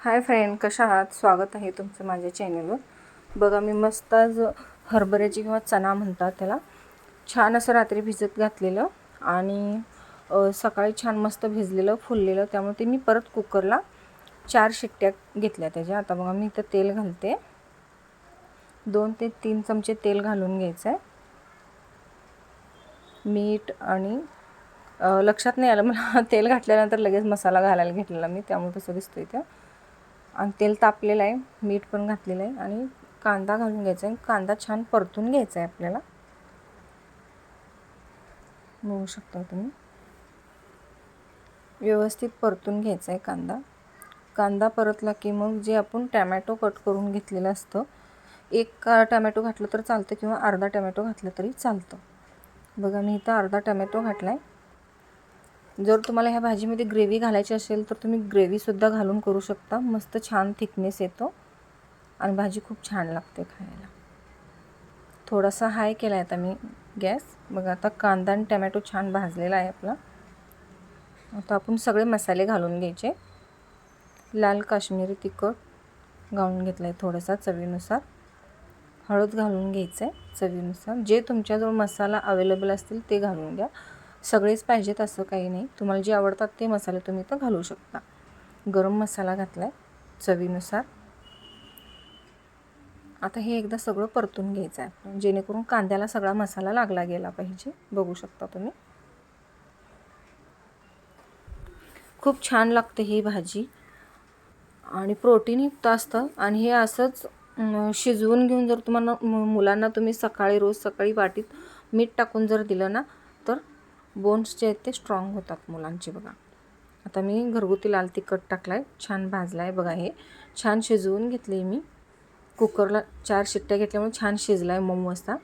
Hi friend कशा आहात? स्वागत आहे तुमचं माझ्या चॅनलवर. बघा मी मस्त आज हरभऱ्याची किंवा चणा म्हणतात त्याला छान असं रात्री भिजत घातलेलं आणि सकाळी छान मस्त भिजलेलं फुललेलं. त्यामुळे ते मी परत कुकरला चार शिट्ट्या घेतल्या त्याच्या. आता बघा मी इथं तेल घालते. दोन ते तीन चमचे तेल घालून घ्यायचं आहे मीठ आणि लक्षात नाही आलं मला तेल घातल्यानंतर लगेच मसाला घालायला घेतलेला मी त्यामुळे तसं दिसतो इथं. आणि तेल तापलेलं आहे मीठ पण घातलेलं आहे आणि कांदा घालून घ्यायचा आहे. कांदा छान परतून घ्यायचा आहे आपल्याला. बघू शकता तुम्ही. व्यवस्थित परतून घ्यायचा आहे कांदा. कांदा परतला की मग जे आपण टॅमॅटो कट करून घेतलेलं असतं एक का टॅमॅटो घातलं तर चालतं किंवा अर्धा टॅमॅटो घातलं तरी चालतं. बघा मी इथं अर्धा टॅमॅटो घातला आहे जर तुम्हाला ह्या भाजीमध्ये ग्रेव्ही घालायची असेल तर तुम्ही ग्रेव्हीसुद्धा घालून करू शकता. मस्त छान थिकनेस येतो. आणि भाजी खूप छान लागते खायला. थोडासा हाय केला आहे आता मी गॅस. बघा आता कांदा आणि टमॅटो छान भाजलेला आहे आपला. आता आपण सगळे मसाले घालून घ्यायचे. लाल काश्मीरी तिखट घालून घेतलं आहे थोडासा चवीनुसार. हळद घालून घ्यायचं आहे चवीनुसार. जे तुमच्याजवळ मसाला अवेलेबल असतील ते घालून घ्या. सगळेच पाहिजेत असं काही नाही. तुम्हाला जे आवडतात ते मसाले तुम्ही तर घालू शकता. गरम मसाला घातला आहे चवीनुसार. आता हे एकदा सगळं परतून घ्यायचं आहे जेणेकरून कांद्याला सगळा मसाला लागला गेला पाहिजे. बघू शकता तुम्ही. खूप छान लागते ही भाजी. आणि प्रोटीनयुक्त असतं. आणि हे असंच शिजवून घेऊन जर तुम्हाला मु- मुलांना तुम्ही सकाळी रोज सकाळी वाटीत मीठ टाकून जर दिलं ना बोन्स जे आहेत ते स्ट्रॉंग होतात मुलांचे बघा. आता मी घरगुती लाल तिखट टाकला आहे छान भाजला आहे बघा हे. छान शिजवून घेतले मी. कुकरला चार शिट्ट्या घेतल्यामुळे छान शिजला आहे मऊ असता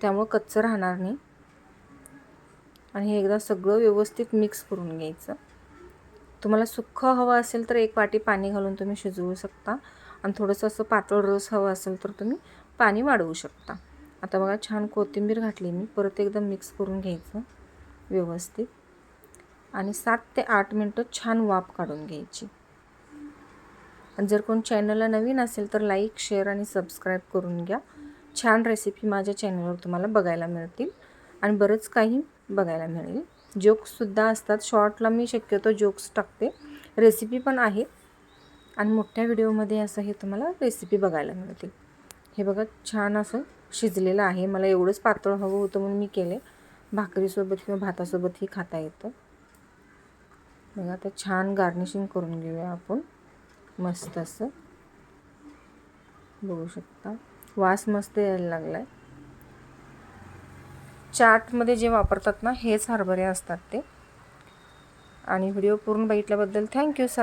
त्यामुळं कच्चं राहणार नाही. आणि हे एकदा सगळं व्यवस्थित मिक्स करून घ्यायचं. तुम्हाला सुखं हवं असेल तर एक वाटी पाणी घालून तुम्ही शिजवू शकता. आणि थोडंसं असं पातळ रस हवं असेल तर तुम्ही पाणी वाढवू शकता. आता बघा छान कोथिंबीर घातली मी. परत एकदम मिक्स करून घ्यायचं व्यवस्थित. आणि सात ते आठ मिनटं छान वाफ काढून घ्यायची. जर कोण चॅनलला नवीन असेल तर लाईक शेअर आणि सबस्क्राईब करून घ्या. छान रेसिपी माझ्या चॅनलवर तुम्हाला बघायला मिळतील. आणि बरंच काही बघायला मिळेल. जोक्ससुद्धा असतात. शॉर्टला मी शक्यतो जोक्स टाकते. रेसिपी पण आहेत आणि मोठ्या व्हिडिओमध्ये असं हे तुम्हाला रेसिपी बघायला मिळतील. हे बघा छान असं शिजलेलं आहे. मला एवढंच पातळ हवं होतं म्हणून मी केले. भाकरीसोबत किंवा भातासोबतही खाता येतं. बघा आता छान गार्निशिंग करून घेऊया आपण. मस्त असं. बघू शकता. वास मस्त यायला लागला आहे चाटमध्ये जे वापरतात ना हेच हरभरे असतात ते. आणि व्हिडिओ पूर्ण बघितल्याबद्दल थँक्यू सर.